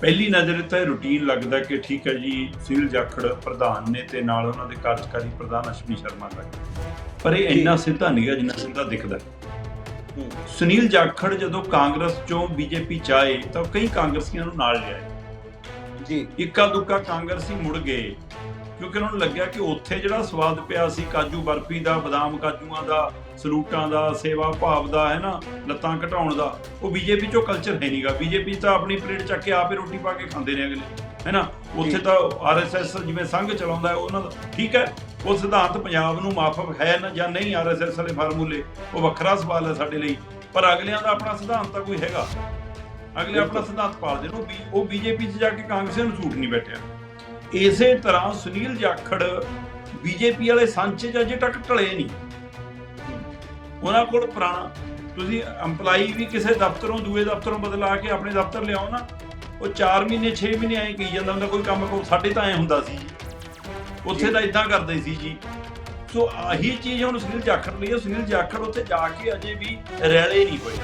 ਪਹਿਲੀ ਨਜ਼ਰ ਤਾਂ ਰੂਟੀਨ ਲੱਗਦਾ ਕਿ ਠੀਕ ਹੈ ਜੀ ਸੁਨੀਲ ਜਾਖੜ ਪ੍ਰਧਾਨ ਨੇ ਤੇ ਨਾਲ ਉਹਨਾਂ ਦੇ ਕਾਰਜਕਾਰੀ ਪ੍ਰਧਾਨ ਅਸ਼ਵਨੀ ਸ਼ਰਮਾ ਲੱਗ ਪਰ ਇਹ ਇੰਨਾ ਸਿੱਧਾ ਨਹੀਂ ਹੈ ਜਿੰਨਾ ਸਿੱਧਾ ਦਿਖਦਾ। ਸੁਨੀਲ ਜਾਖੜ ਜਦੋਂ ਕਾਂਗਰਸ ਚੋਂ ਬੀਜੇਪੀ ਚ ਆਏ ਤਾਂ ਕਈ ਕਾਂਗਰਸੀਆਂ ਨੂੰ ਨਾਲ ਲਿਆਏ। ਜੀ। ਇੱਕਾ ਦੁੱਕਾ ਕਾਂਗਰਸੀ ਮੁੜ ਗਏ। ਕਿਉਂਕਿ ਉਹਨਾਂ ਨੂੰ ਲੱਗਿਆ ਕਿ ਉੱਥੇ ਜਿਹੜਾ ਸਵਾਦ ਪਿਆ ਸੀ ਕਾਜੂ ਬਰਫੀ ਦਾ ਬਦਾਮ ਕਾਜੂਆਂ ਦਾ ਸਲੂਟਾਂ ਦਾ ਸੇਵਾ ਭਾਵ ਦਾ ਹੈ ਨਾ ਲੱਤਾਂ ਘਟਾਉਣ ਦਾ ਉਹ ਬੀਜੇਪੀ ਚੋਂ ਕਲਚਰ ਹੈ ਨਹੀਂਗਾ ਬੀਜੇਪੀ ਤਾਂ ਆਪਣੀ ਪਲੇਟ ਚੱਕ ਕੇ ਆਪੇ ਰੋਟੀ ਪਾ ਕੇ ਖਾਂਦੇ ਨੇ ਅਗਲੇ। ਹੈ ਨਾ ਉੱਥੇ। ਤਾਂ ਆਰਐਸਐਸ ਜਿਵੇਂ ਸੰਘ ਚਲਾਉਂਦਾ ਹੈ ਉਹਨਾਂ ਦਾ ਠੀਕ ਹੈ ਉਹ ਸਿਧਾਂਤ ਪੰਜਾਬ ਨੂੰ ਮਾਫਕ ਹੈ ਨਾ ਜਾਂ ਨਹੀਂ ਆਰਐਸਐਸ ਵਾਲੇ ਫਾਰਮੂਲੇ ਉਹ ਵੱਖਰਾ ਸਵਾਲ ਹੈ ਸਾਡੇ ਲਈ ਪਰ ਅਗਲਿਆਂ ਦਾ ਆਪਣਾ ਸਿਧਾਂਤ ਤਾਂ ਕੋਈ ਹੈਗਾ। ਅਗਲੇ ਆਪਣਾ ਸਿਧਾਂਤ ਪਾਲਦੇ ਨੇ ਉਹ ਬੀਜੇਪੀ 'ਚ ਜਾ ਕੇ ਕਾਂਗਰਸੀਆਂ ਨੂੰ ਸੂਟ ਨਹੀਂ ਬੈਠਿਆ। ਇਸੇ ਤਰ੍ਹਾਂ ਸੁਨੀਲ ਜਾਖੜ ਬੀਜੇਪੀ ਵਾਲੇ ਸੰਚ 'ਚ ਅਜੇ ਤੱਕ ਢਲੇ ਨਹੀਂ। ਉਹਨਾਂ ਕੋਲ ਪੁਰਾਣਾ, ਤੁਸੀਂ EMPLOYE ਵੀ ਕਿਸੇ ਦਫ਼ਤਰੋਂ, ਦੂਏ ਦਫ਼ਤਰੋਂ ਬਦਲਾ ਕੇ ਆਪਣੇ ਦਫ਼ਤਰ ਲਿਆਓ ਨਾ, ਉਹ 4 ਮਹੀਨੇ 6 ਮਹੀਨੇ ਐਂ ਕਹੀ ਜਾਂਦਾ ਹੁੰਦਾ, ਕੋਈ ਕੰਮ ਕੋ, ਸਾਡੇ ਤਾਂ ਐਂ ਹੁੰਦਾ ਸੀ ਜੀ। ਉੱਥੇ ਤਾਂ ਇਦਾਂ ਕਰਦੇ ਸੀ ਜੀ। ਸੋ ਆਹੀ ਚੀਜ਼ ਹੁਣ ਸੁਨੀਲ ਜਾਖੜ ਲਈ ਹੈ। ਸੁਨੀਲ ਜਾਖੜ ਉੱਥੇ ਜਾ ਕੇ ਅਜੇ ਵੀ ਰੈਲੇ ਨਹੀਂ ਹੋਏ।